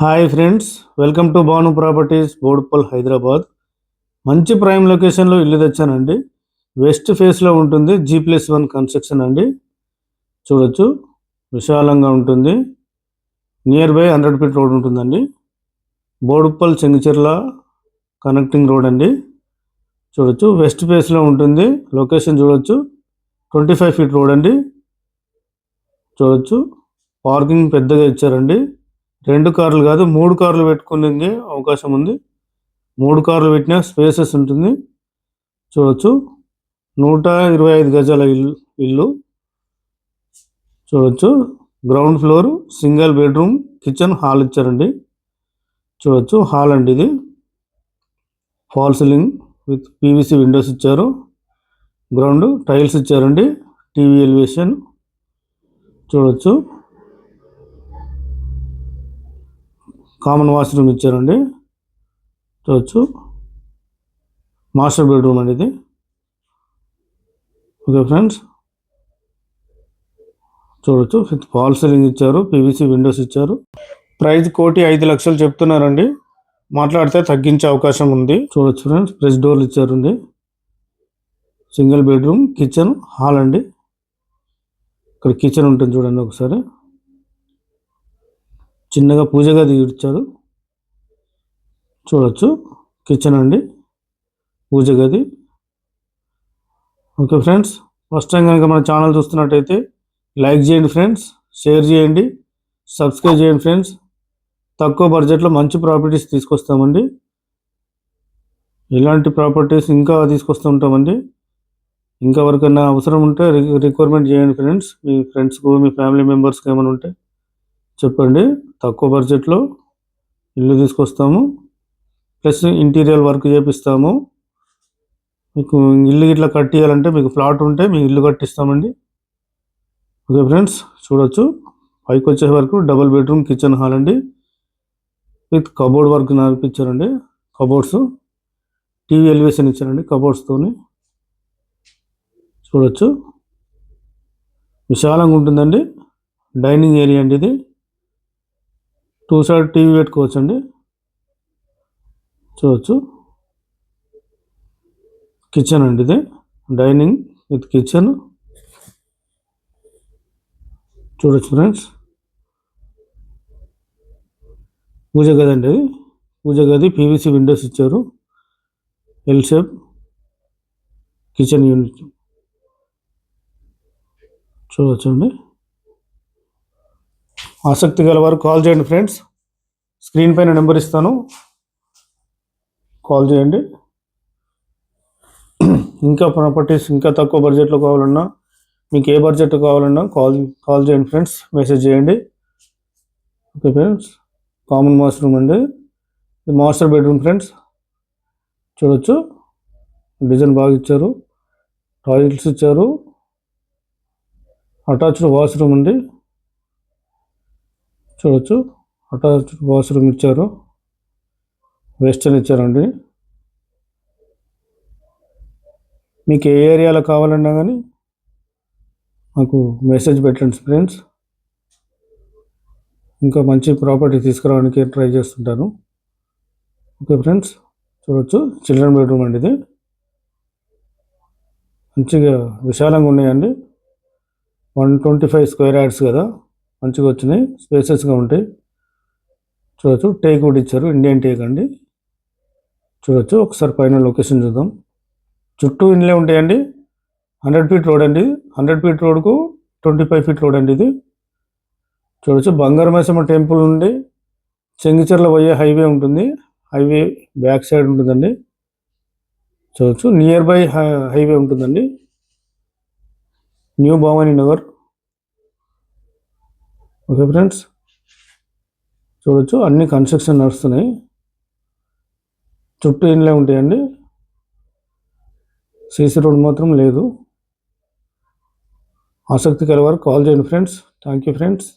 Hi friends welcome to Bhanu properties Boduppal Hyderabad మంచి prime లొకేషన్లో ఇల్లు తెచ్చానండి. వెస్ట్ ఫేస్లో ఉంటుంది జీ ప్లస్ వన్ కన్స్ట్రక్షన్ అండి. చూడొచ్చు విశాలంగా ఉంటుంది. Near by hundred feet road ఉంటుందండి. బోడుప్పల్ చెంగిచెర్ల కనెక్టింగ్ రోడ్ అండి. చూడొచ్చు వెస్ట్ ఫేస్లో ఉంటుంది. లొకేషన్ చూడొచ్చు ట్వంటీ ఫైవ్ ఫీట్ రోడ్ అండి. చూడొచ్చు పార్కింగ్ పెద్దగా ఇచ్చారండి. రెండు కార్లు కాదు మూడు కార్లు పెట్టుకునే అవకాశం ఉంది. మూడు కార్లు పెట్టినా స్పేసెస్ ఉంటుంది. చూడొచ్చు. నూట ఇరవై ఐదు గజాల ఇల్లు ఇల్లు. చూడొచ్చు. Ground floor single bedroom kitchen hall ఇచ్చారండి. చూడొచ్చు. హాల్ అండి ఇది. False ceiling with PVC windows ఇచ్చారు. గ్రౌండ్ టైల్స్ ఇచ్చారండి. TV elevation. చూడొచ్చు. కామన్ వాష్రూమ్ ఇచ్చారండి. చూడొచ్చు. మాస్టర్ బెడ్రూమ్ అండి ఇది. Okay friends. చూడొచ్చు. విత్ ఫాల్ సీలింగ్ ఇచ్చారు. పీవీసీ విండోస్ ఇచ్చారు. ప్రైస్ కోటి ఐదు లక్షలు చెప్తున్నారండి. మాట్లాడితే తగ్గించే అవకాశం ఉంది. చూడొచ్చు ఫ్రెండ్స్. ప్రెస్ డోర్లు ఇచ్చారండి. సింగిల్ బెడ్రూమ్ కిచెన్ హాల్ అండి. ఇక్కడ కిచెన్ ఉంటుంది చూడండి ఒకసారి. చిన్నగా పూజ గది ఇచ్చారు. చూడొచ్చు. కిచెన్ అండి. పూజ గది. ఓకే ఫ్రెండ్స్ ఫస్ట్ టైం కనుక మన ఛానల్ చూస్తున్నట్టయితే లైక్ చేయండి ఫ్రెండ్స్ షేర్ చేయండి సబ్స్క్రైబ్ చేయండి ఫ్రెండ్స్. తక్కువ బడ్జెట్లో మంచి ప్రాపర్టీస్ తీసుకొస్తామండి. ఇలాంటి ప్రాపర్టీస్ ఇంకా తీసుకొస్తూ ఉంటామండి ఇంకా ఎవరికైనా అవసరం ఉంటే రిక్వైర్మెంట్ చేయండి ఫ్రెండ్స్. మీ ఫ్రెండ్స్కు మీ ఫ్యామిలీ మెంబర్స్కి ఏమైనా ఉంటే. చెప్పండి. తక్కువ బడ్జెట్లో ఇల్లు తీసుకొస్తాము. ప్లస్ ఇంటీరియర్ వర్క్ చేపిస్తాము. మీకు ఇల్లు ఇట్లా కట్టియాలంటే మీకు ప్లాట్ ఉంటే మీకు ఇల్లు కట్టిస్తామండి. ఓకే ఫ్రెండ్స్ చూడొచ్చు. పైకి వచ్చే వరకు డబుల్ బెడ్రూమ్ కిచెన్ హాల్ అండి. విత్ కబోర్డ్ వర్క్ నడిపించారండి. కబోర్డ్స్. టీవీ ఎలివేషన్ ఇచ్చారండి కబోర్డ్స్తోని చూడొచ్చు. విశాలంగా ఉంటుందండి. డైనింగ్ ఏరియా అండి ఇది. టూ సైడ్ టీవీ పెట్టుకోవచ్చు అండి చూడవచ్చు కిచెన్ అండి ఇది. Dining with kitchen. చూడొచ్చు ఫ్రెండ్స్. పూజ గది అండి ఇది. పూజ గది పీవీసీ విండోస్ ఇచ్చారు. L shape kitchen unit. చూడొచ్చండి. ఆసక్తి గల వారు కాల్ చేయండి ఫ్రెండ్స్. స్క్రీన్ పైన నెంబర్ ఇస్తాను. కాల్ చేయండి. ఇంకా ప్రాపర్టీస్ ఇంకా తక్కువ బడ్జెట్లో కావాలన్నా మీకు ఏ బడ్జెట్ కావాలన్నా కాల్ కాల్ చేయండి ఫ్రెండ్స్. మెసేజ్ చేయండి. Okay friends. కామన్ వాష్రూమ్ అండి. ఇది మాస్టర్ బెడ్రూమ్ ఫ్రెండ్స్. చూడొచ్చు. డిజైన్ బాగా ఇచ్చారు. టాయిలెట్స్ ఇచ్చారు. అటాచ్డ్ వాష్రూమ్ అండి. చూడొచ్చు. అటాచ్డ్ వాష్రూమ్ ఇచ్చారు. వెస్టర్న్ ఇచ్చారండి. మీకు ఏ ఏరియాలో కావాలన్నా కానీ మాకు మెసేజ్ పెట్టండి ఫ్రెండ్స్ ఇంకా మంచి ప్రాపర్టీ తీసుకురావడానికి ట్రై చేస్తుంటాను. ఓకే ఫ్రెండ్స్ చూడొచ్చు. చిల్డ్రన్ బెడ్రూమ్ అండి ఇది. మంచిగా విశాలంగా ఉన్నాయండి. One twenty five square yards కదా. మంచిగా వచ్చినాయి. స్పేసెస్గా ఉంటాయి. చూడొచ్చు. టేక్ కూడా ఇచ్చారు. ఇండియన్ టేక్ అండి. చూడొచ్చు. ఒకసారి పైన లొకేషన్ చూద్దాం. చుట్టూ ఇండ్లే ఉంటాయండి. హండ్రెడ్ ఫీట్ రోడ్ అండి. హండ్రెడ్ ఫీట్ రోడ్కు ట్వంటీ ఫైవ్ ఫీట్ రోడ్ అండి ఇది. చూడొచ్చు. బంగారమేసమ్మ టెంపుల్ నుండి చెంగిచెర్ల పోయే హైవే ఉంటుంది. హైవే బ్యాక్ సైడ్ ఉంటుందండి. చూడొచ్చు. నియర్ బై హైవే ఉంటుందండి. New Bhavani Nagar. Okay friends చూడొచ్చు. అన్ని కన్స్ట్రక్షన్ నడుస్తున్నాయి. చుట్టూ ఇండ్లే ఉంటాయండి. సీసీ రోడ్ మాత్రం లేదు. ఆసక్తి కలవారు కాల్ చేయండి ఫ్రెండ్స్ థ్యాంక్ యూ ఫ్రెండ్స్